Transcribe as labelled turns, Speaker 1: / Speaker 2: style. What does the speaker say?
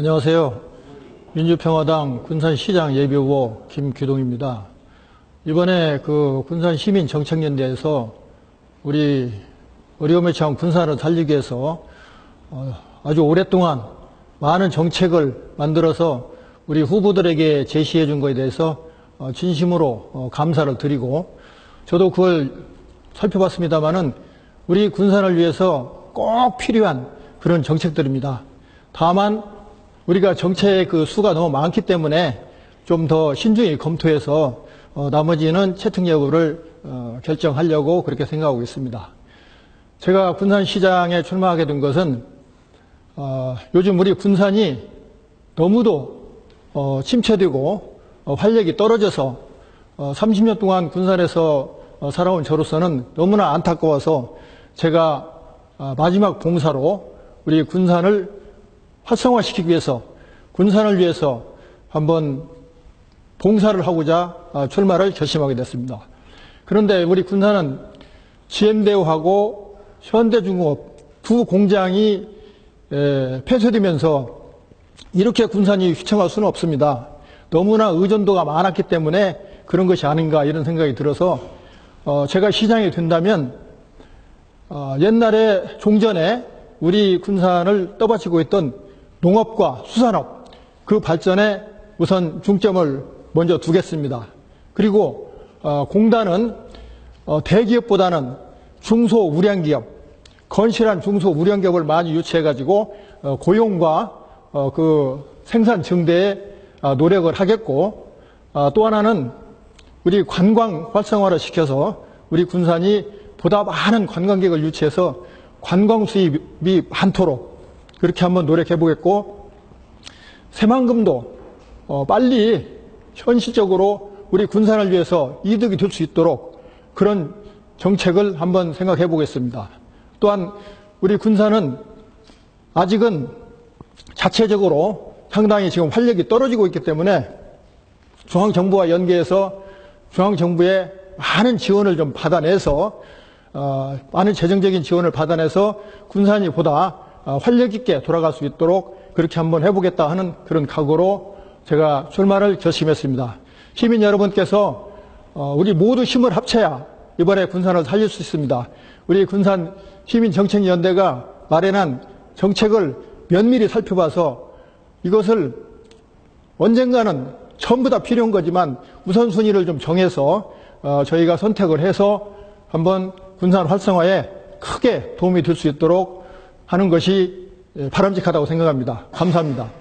Speaker 1: 안녕하세요. 민주평화당 군산시장 예비후보 김규동입니다. 이번에 그 군산시민 정책연대에서 우리 어려움에 처한 군산을 살리기 위해서 어, 아주 오랫동안 많은 정책을 만들어서 우리 후보들에게 제시해 준 것에 대해서 어, 진심으로 어, 감사를 드리고 저도 그걸 살펴봤습니다마는 우리 군산을 위해서 꼭 필요한 그런 정책들입니다. 다만 우리가 정책 그 수가 너무 많기 때문에 좀 더 신중히 검토해서 어, 나머지는 채택 여부를 어, 결정하려고 그렇게 생각하고 있습니다. 제가 군산시장에 출마하게 된 것은 어, 요즘 우리 군산이 너무도 어, 침체되고 어, 활력이 떨어져서 30년 동안 군산에서 살아온 저로서는 너무나 안타까워서 제가 마지막 봉사로 우리 군산을 활성화시키기 위해서 군산을 위해서 한번 봉사를 하고자 출마를 결심하게 됐습니다. 그런데 우리 군산은 GM대우하고 현대중공업 두 공장이 폐쇄되면서 이렇게 군산이 휘청할 수는 없습니다. 너무나 의존도가 많았기 때문에 그런 것이 아닌가 이런 생각이 들어서 어, 제가 시장이 된다면 어, 옛날에 종전에 우리 군산을 떠받치고 있던 농업과 수산업 그 발전에 우선 중점을 먼저 두겠습니다. 그리고 어, 공단은 대기업보다는 중소 우량기업, 건실한 중소 우량기업을 많이 유치해가지고 고용과 그 생산 증대에 노력을 하겠고 또 하나는 우리 관광 활성화를 시켜서 우리 군산이 보다 많은 관광객을 유치해서 관광 수입이 많도록 그렇게 한번 노력해 보겠고 새만금도 어 빨리 현실적으로 우리 군산을 위해서 이득이 될 수 있도록 그런 정책을 한번 생각해 보겠습니다. 또한 우리 군산은 아직은 자체적으로 상당히 지금 활력이 떨어지고 있기 때문에 중앙정부와 연계해서 중앙정부의 많은 지원을 좀 받아내서 어, 많은 재정적인 지원을 받아내서 군산이 보다 어, 활력 있게 돌아갈 수 있도록 그렇게 한번 해보겠다 하는 그런 각오로 제가 출마를 결심했습니다. 시민 여러분께서 어, 우리 모두 힘을 합쳐야 이번에 군산을 살릴 수 있습니다. 우리 군산 시민정책연대가 마련한 정책을 면밀히 살펴봐서 이것을 언젠가는 전부 다 필요한 거지만 우선순위를 좀 정해서 저희가 선택을 해서 한번 군산 활성화에 크게 도움이 될 수 있도록 하는 것이 바람직하다고 생각합니다. 감사합니다.